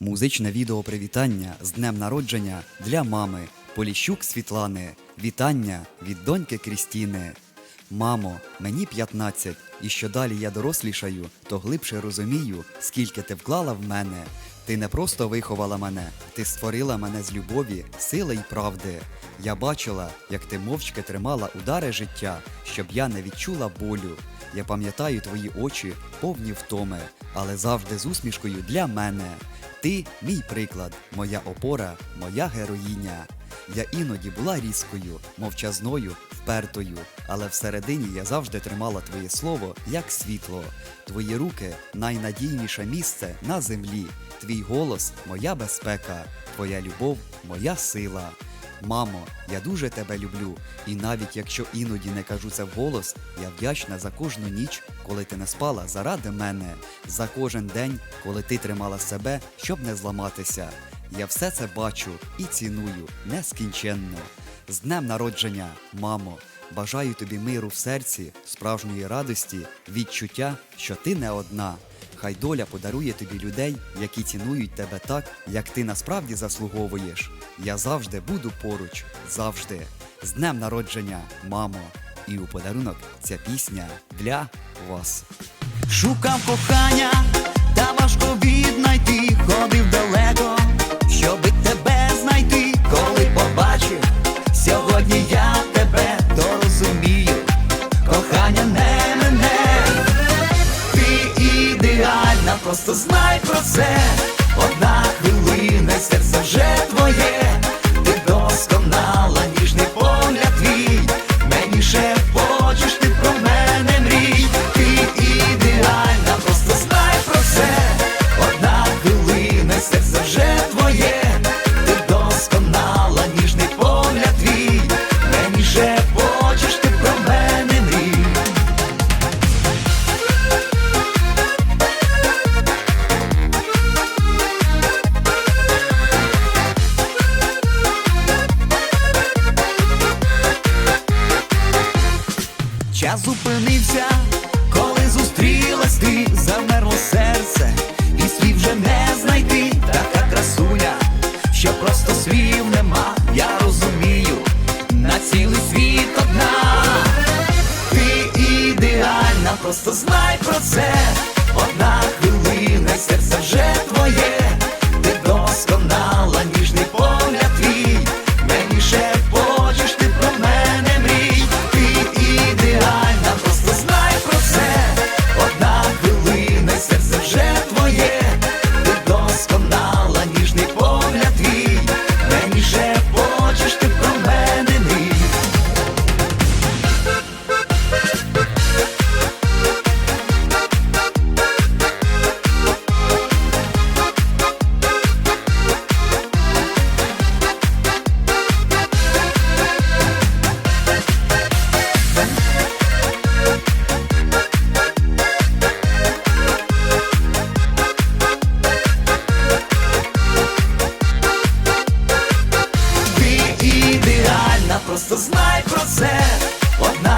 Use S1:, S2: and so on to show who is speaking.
S1: Музичне відео привітання з днем народження для мами Поліщук Світлани. Вітання від доньки Крістіни. Мамо, мені 15, і що далі я дорослішаю, то глибше розумію, скільки ти вклала в мене. Ти не просто виховала мене, ти створила мене з любові, сили й правди. Я бачила, як ти мовчки тримала удари життя, щоб я не відчула болю. Я пам'ятаю твої очі, повні втоми, але завжди з усмішкою для мене. Ти мій приклад, моя опора, моя героїня. Я іноді була різкою, мовчазною, впертою, але всередині я завжди тримала твоє слово як світло. Твої руки найнадійніше місце на землі. Твій голос моя безпека, твоя любов моя сила. Мамо, я дуже тебе люблю, і навіть якщо іноді не кажу це вголос, я вдячна за кожну ніч, коли ти не спала заради мене, за кожен день, коли ти тримала себе, щоб не зламатися. Я все це бачу і ціную нескінченно. З днем народження, мамо! Бажаю тобі миру в серці, справжньої радості, відчуття, що ти не одна. Хай доля подарує тобі людей, які цінують тебе так, як ти насправді заслуговуєш. Я завжди буду поруч, завжди. З днем народження, мамо! І у подарунок ця пісня для вас.
S2: Шукав кохання, та важко віднайти, ходив далеко, щоби тебе знайти, коли побачив, сьогодні я тебе то розумію, кохання не просто знай про це, одна хвилина, серце вже час зупинився, коли зустрілась ти, замерло серце, і слів вже не знайти, така красуня, що просто слів нема, я розумію, на цілий світ одна, ти ідеальна, просто знай про це. Просто знай про це. Одна